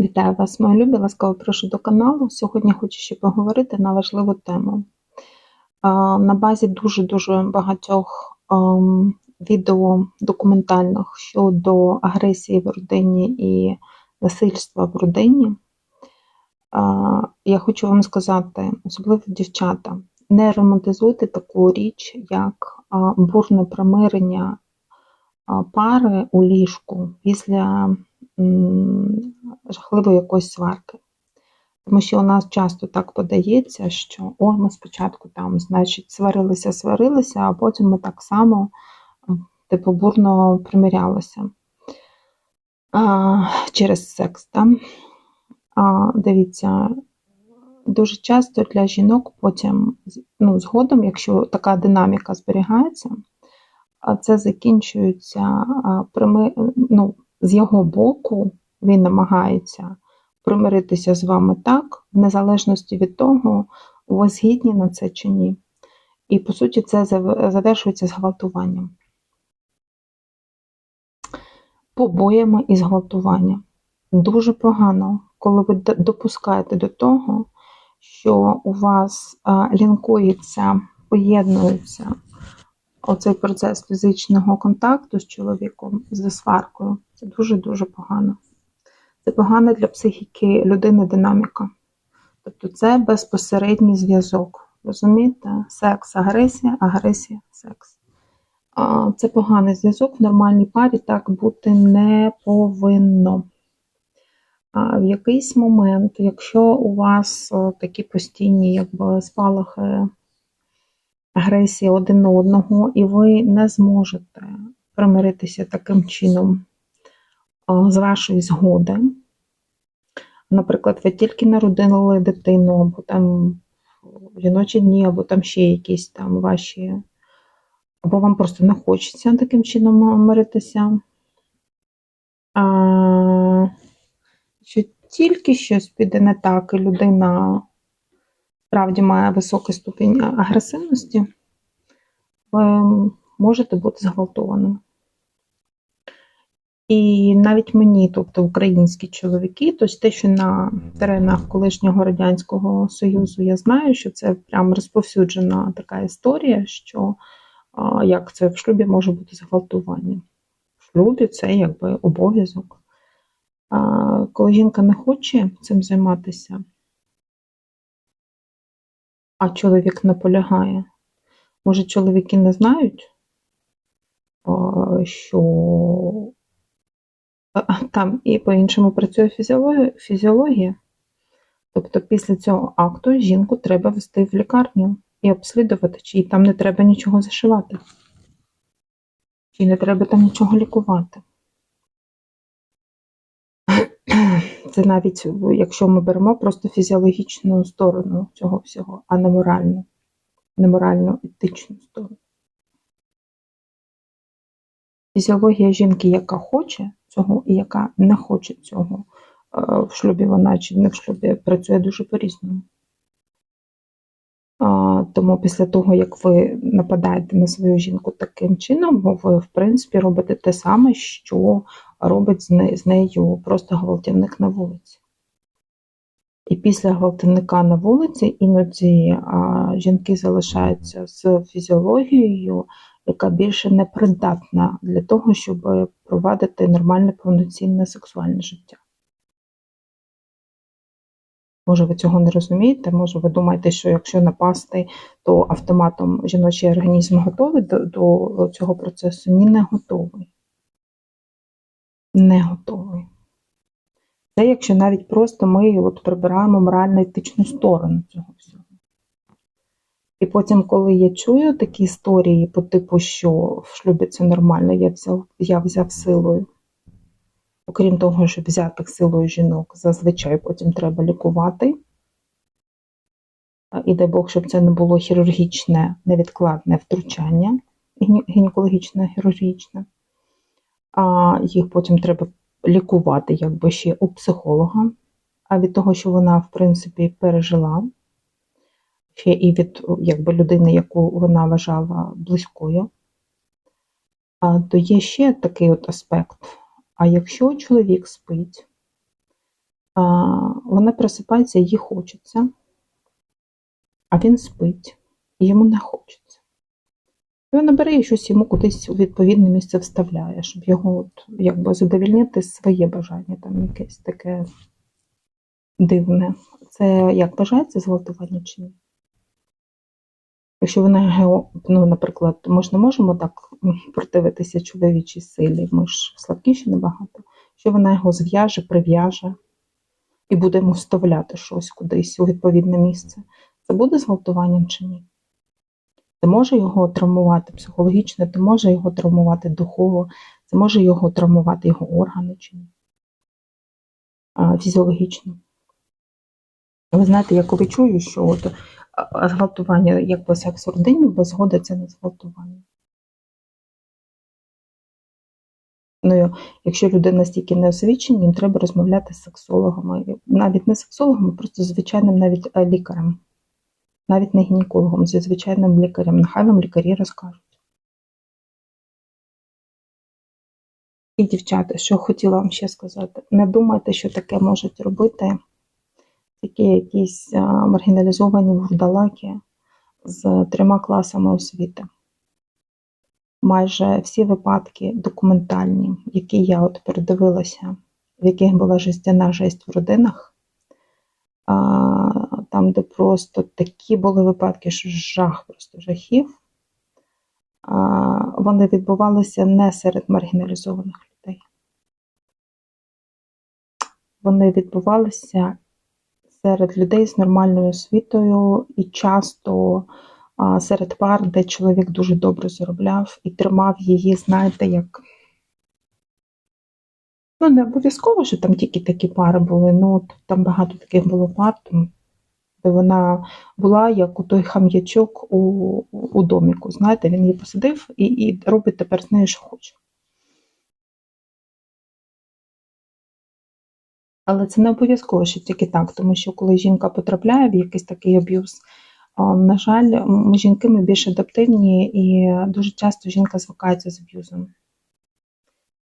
Вітаю вас, мої любі, ласкаво прошу до каналу. Сьогодні хочу ще поговорити на важливу тему. На базі дуже-дуже багатьох ем, відео документальних щодо агресії в родині і насильства в родині. Я хочу вам сказати, особливо дівчата, не романтизуйте таку річ, як бурне примирення пари у ліжку після жахливої якоїсь сварки. Тому що у нас часто так подається, що о, ми спочатку там, значить, сварилися, сварилися, а потім ми так само типу бурно примирялися а, через секс. Так? А, Дивіться, дуже часто для жінок потім, ну, згодом, якщо така динаміка зберігається, це закінчується прими... ну, з його боку, він намагається примиритися з вами так, в незалежності від того, ви згідні на це чи ні. І, по суті, це завершується зґвалтуванням. Побоями і зґвалтуванням. Дуже погано, коли ви допускаєте до того, що у вас лінкується, поєднується оцей процес фізичного контакту з чоловіком, з сваркою. Це дуже-дуже погано. Це погано для психіки людини динаміка. Тобто це безпосередній зв'язок. Розумієте? Секс, агресія, агресія, секс. Це поганий зв'язок в нормальній парі так бути не повинно. В якийсь момент, якщо у вас такі постійні якби, спалахи агресії один одного, і ви не зможете примиритися таким чином з вашої згоди. Наприклад, ви тільки народили дитину, або там жіночі дні, або там ще якісь там ваші, або вам просто не хочеться таким чином миритися. А, Що тільки щось піде не так, і людина справді має високий ступінь агресивності, ви можете бути зґвалтованим. І навіть мені, тобто українські чоловіки, тобто те, що на теренах колишнього Радянського Союзу я знаю, що це прям розповсюджена така історія, що як це в шлюбі може бути зґвалтування. В шлюбі це якби обов'язок. Коли жінка не хоче цим займатися, а чоловік наполягає, може, чоловіки не знають, що там і по-іншому працює фізіологія. Тобто після цього акту жінку треба вести в лікарню і обслідувати, чи там не треба нічого зашивати, чи не треба там нічого лікувати. Це навіть, якщо ми беремо просто фізіологічну сторону цього всього, а не моральну, не морально етичну сторону. Фізіологія жінки, яка хоче цього і яка не хоче цього е, в шлюбі вона чи не в шлюбі, працює дуже по-різному. Тому після того, як ви нападаєте на свою жінку таким чином, ви, в принципі, робите те саме, що робить з нею просто гвалтівник на вулиці. І після гвалтівника на вулиці іноді а, жінки залишаються з фізіологією, яка більше не придатна для того, щоб провадити нормальне повноцінне сексуальне життя. Може, ви цього не розумієте, може, ви думаєте, що якщо напасти, то автоматом жіночий організм готовий до, до цього процесу? Ні, не готовий. Не готовий. Це якщо навіть просто ми от прибираємо морально-етичну сторону цього всього. І потім, коли я чую такі історії по типу, що в шлюбі це нормально, я взяв, я взяв силою. Окрім того, щоб взяти силою жінок, зазвичай потім треба лікувати. І дай Бог, щоб це не було хірургічне, невідкладне втручання, гінекологічне, хірургічне, а їх потім треба лікувати якби ще у психолога, а від того, що вона, в принципі, пережила, ще і від якби, людини, яку вона вважала близькою, то є ще такий от аспект. А якщо чоловік спить вона просипається, їй хочеться, а він спить, і йому не хочеться. Вона бере і щось йому кудись у відповідне місце вставляє, щоб його от, якби задовільнити своє бажання, там якесь таке дивне. Це як вважається зґвалтування чи ні? Якщо вона ну, наприклад, ми ж не можемо так противитися чоловічій силі, ми ж слабкіші набагато. Що вона його зв'яже, прив'яже і буде йому вставляти щось кудись у відповідне місце, це буде зґвалтуванням чи ні? Це може його травмувати психологічно, це може його травмувати духово, це може його травмувати його органи чи? Фізіологічно. Ви знаєте, я коли чую, що от зґвалтування якби секс в родині без згоди це не зґвалтування. Ну, якщо людина настільки не освічена, їм треба розмовляти з сексологами, навіть не сексологом, а просто звичайним навіть лікарем, навіть не гінекологом, зі звичайним лікарем. Нехай вам лікарі розкажуть. І, дівчата, що хотіла вам ще сказати, не думайте, що таке можуть робити такі якісь маргіналізовані вурдалаки з трьома класами освіти. Майже всі випадки документальні, які я от передивилася, в яких була жестяна жесть в родинах, там, де просто такі були випадки, що жах просто жахів, вони відбувалися не серед маргіналізованих людей. Вони відбувалися серед людей з нормальною освітою і часто серед пар, де чоловік дуже добре заробляв і тримав її, знаєте, як. Ну, не обов'язково, що там тільки такі пари були, ну там багато таких було пар, де вона була як у той хам'ячок у у доміку. Знаєте, він її посадив і і робить тепер з нею, що хоче. Але це не обов'язково, що тільки так, тому що коли жінка потрапляє в якийсь такий аб'юз, на жаль, жінки ми більш адаптивні і дуже часто жінка звикається з аб'юзом.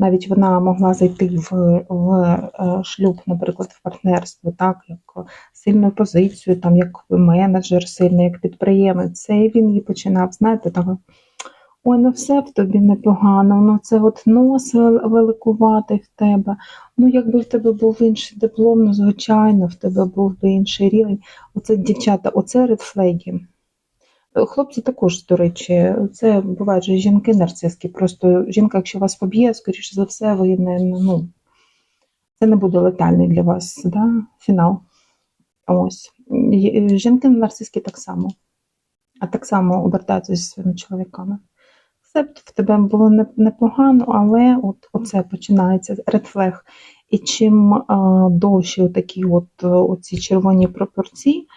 Навіть вона могла зайти в в е, шлюб, наприклад, в партнерство, так, як сильну позицію, там, як менеджер сильний, як підприємець, це він її починав, знаєте, так, Ой, ну все в тобі непогано, ну це от нос великуватий в тебе. Ну, якби в тебе був інший диплом, ну, звичайно, в тебе був би інший рівень. Оце дівчата, оце редфлегі. Хлопці також, до речі, це бувають же жінки нарцисські. Просто жінка, якщо вас поб'є, скоріше за все, ви не ну, це не буде летальний для вас да? фінал. Ось. Жінки нарцисські так само, а так само обертаються зі своїми чоловіками. Рецепт в тебе було непогано, але от оце починається редфлег. І чим а, довші такі от оці червоні пропорції,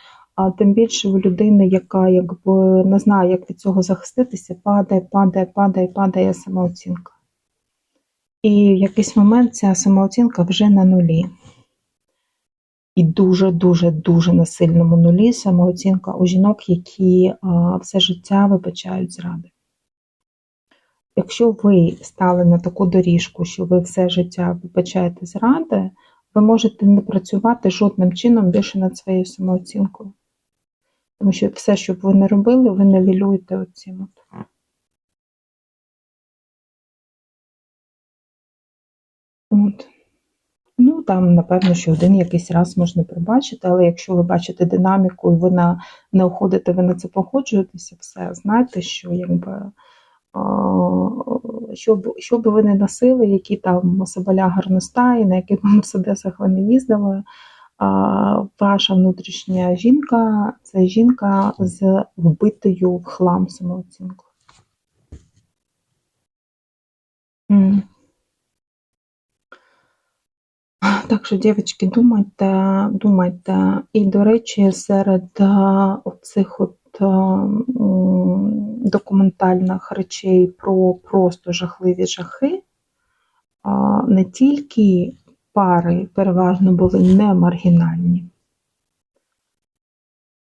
а тим більше в людини, яка якби не знає, як від цього захиститися, падає, падає, падає, падає самооцінка. І в якийсь момент ця самооцінка вже на нулі. І дуже-дуже дуже на сильному нулі самооцінка у жінок, які а, все життя вибачають зради. Якщо ви стали на таку доріжку, що ви все життя вибачаєте зради, ви можете не працювати жодним чином більше над своєю самооцінкою. Тому що все, що б ви не робили, ви невілюєте оцім. От. От. Ну, там, напевно, що один якийсь раз можна пробачити, але якщо ви бачите динаміку і ви на, не уходите, ви на це погоджуєтеся, все, знайте, що якби щоб що ви не носили, які там соболя гарностаї, на яких мерседесах ви не їздили, ваша внутрішня жінка це жінка з вбитою в хлам самооцінкою. Так що, дівчатки, думайте, думайте. І, до речі, серед оцих от документальних речей про просто жахливі жахи, не тільки пари переважно були не маргінальні,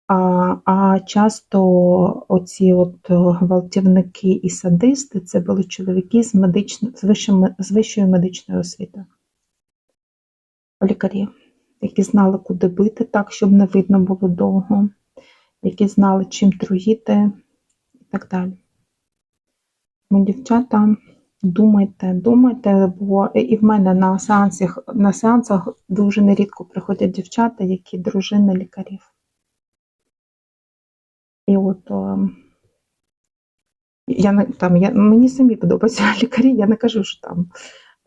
а а часто оці от гвалтівники і садисти це були чоловіки з медично, з, вищою, з вищою медичною освітою. Лікарі. які знали, куди бити так, щоб не видно було довго, які знали, чим труїти і так далі. Тому, дівчата, думайте, думайте, бо і в мене на сеансах, на сеансах дуже нерідко приходять дівчата, які дружини лікарів. І от е, я там я мені самі подобаються лікарі. Я не кажу, що там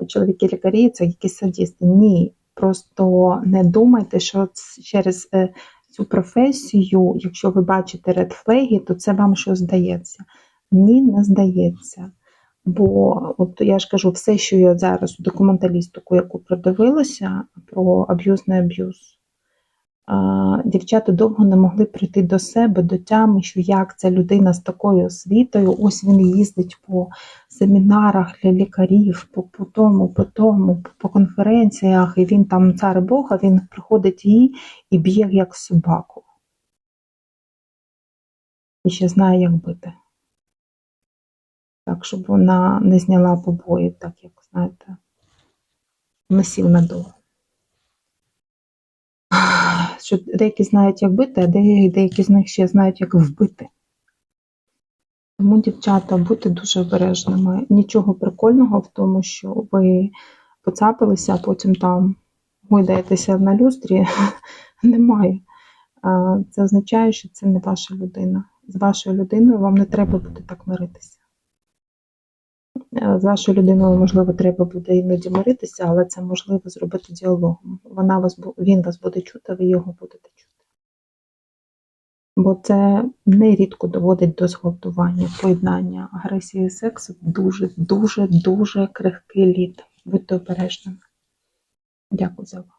чоловіки лікарі це якісь садісти. Ні, просто не думайте, що через е, цю професію, якщо ви бачите редфлеги, то це вам щось здається. Ні, не здається. Бо от я ж кажу, все, що я зараз документалістику, яку продивилася про аб'юзний аб'юз, дівчата довго не могли прийти до себе, до тями, що як ця людина з такою освітою, ось він їздить по семінарах для лікарів, по, по тому, по тому, по конференціях, і він там цар Бога, він приходить їй і б'є як собаку. І ще знає, як бити. Так, щоб вона не зняла побої, так як, знаєте, не сів надовго. Що деякі знають, як бити, а деякі, деякі з них ще знають, як вбити. Тому, дівчата, будьте дуже обережними. Нічого прикольного в тому, що ви поцапилися, а потім там гойдаєтеся на люстрі, немає. Це означає, що це не ваша людина. З вашою людиною вам не треба буде так миритися. Е, З вашою людиною, можливо, треба буде іноді миритися, але це можливо зробити діалогом. Вона вас, він вас буде чути, ви його будете чути. Бо це нерідко доводить до зґвалтування, поєднання агресії і сексу дуже, дуже, дуже крихкий лід. Будьте обережними. Дякую за увагу.